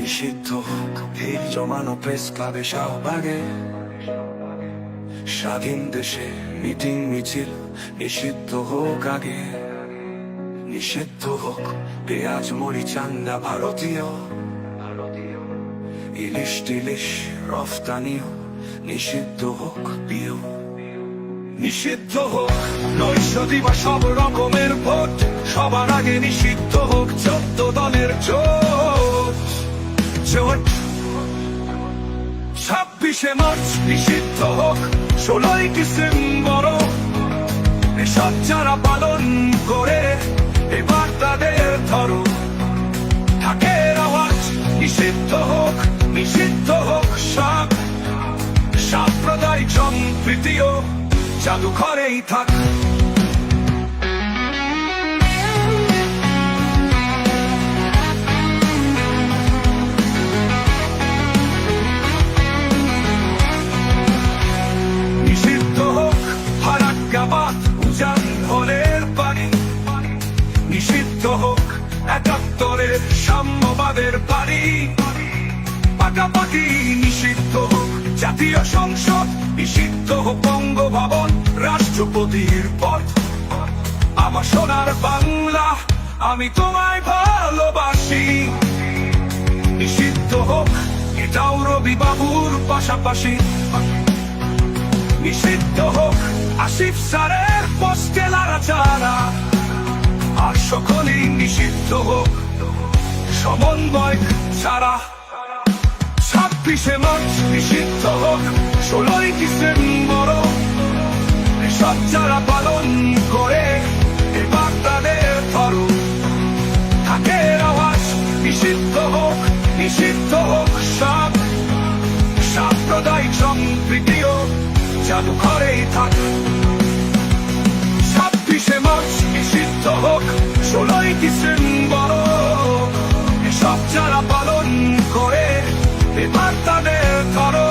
নিষিদ্ধ ভিড় জমানো প্রেস ক্লাবে শাহবাগে স্বাধীন দেশে মিটিং মিছিল নিষিদ্ধ হোক আগে নিষিদ্ধ হোক পেঁয়াজ মরি চান্দা ভারতীয় ইলিশ টিলিশ রফতানিও নিষিদ্ধ হোক বিয় নিষিদ্ধ হোক নৈশদী বা সব রকমের ভোট সবার আগে নিষিদ্ধ হোক চোদ্দ দলের জোট ছাব্বিশে মার্চ নিষিদ্ধ হোক, ষোলোই ডিসেম্বর এসব যারা পালন করে, এবার তাদের ধরো। ঢাকের আওয়াজ নিষিদ্ধ হোক নিষিদ্ধ হোক সব সাম্প্রদায়িক সম্প্রীতিও জাদুঘরেই থাক। ফারাক্কাবাদ হলের পানি। নিষিদ্ধ হোক একাত্তরের সাম্যবাদের বাড়ি পাকাপাকি নিষিদ্ধ হোক জাতীয় সংসদ, নিষিদ্ধ হোক বঙ্গভবন, রাষ্ট্রপতির পদ। আমার সোনার বাংলা, আমি তোমায় ভালোবাসি। নিষিদ্ধ হোক, এটাও রবি বাবুর পাশাপাশি। নিষিদ্ধ হোক আসিফ স্যারের চারা আর সকলেই নিষিদ্ধ হোক, সমন্বয় ছাড়া। ছাব্বিশে মার্চ নিষিদ্ধ হোক, ষোলোই ডিসেম্বর সব যারা পালন করে এবার তাদের ধরো থাকের আওয়াজ নিষিদ্ধ হোক নিষিদ্ধ হোক সব সাম্প্রদায়িক সম্প্রীতিও জাদুঘরেই থাক। ডিসেম্বর এসব যারা পালন করে এবার তাদের ধরো।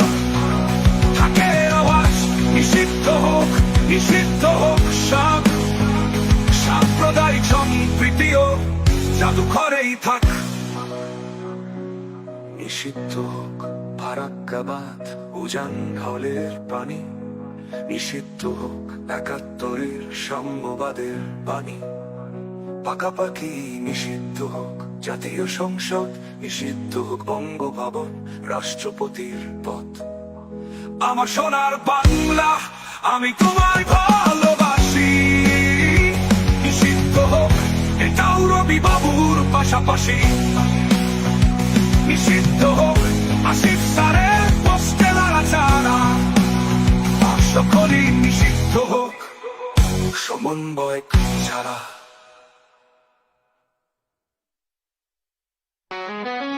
থাকের আওয়াজ নিষিদ্ধ হোক নিষিদ্ধ হোক সব সাম্প্রদায়িক সম্প্রীতিও জাদুঘরেই থাক। নিষিদ্ধ হোক ফারাক্কাবাদ, উজান ঢলের পানি নিষিদ্ধ হোক একাত্তরের সাম্যবাদের বাণী। পাকাপাকি নিষিদ্ধ হোক, জাতীয় সংসদ নিষিদ্ধ হোক, বঙ্গভবন রাষ্ট্রপতির পদ। আমার সোনার বাংলা আমি তোমায় ভালোবাসি। নিষিদ্ধ হোক, এটাও রবি বাবুর পাশাপাশি। নিষিদ্ধ হোক, আসিফ স্যারের পোস্টে চারা আর সকলেই নিষিদ্ধ হোক সমন্বয় ছাড়া Thank you.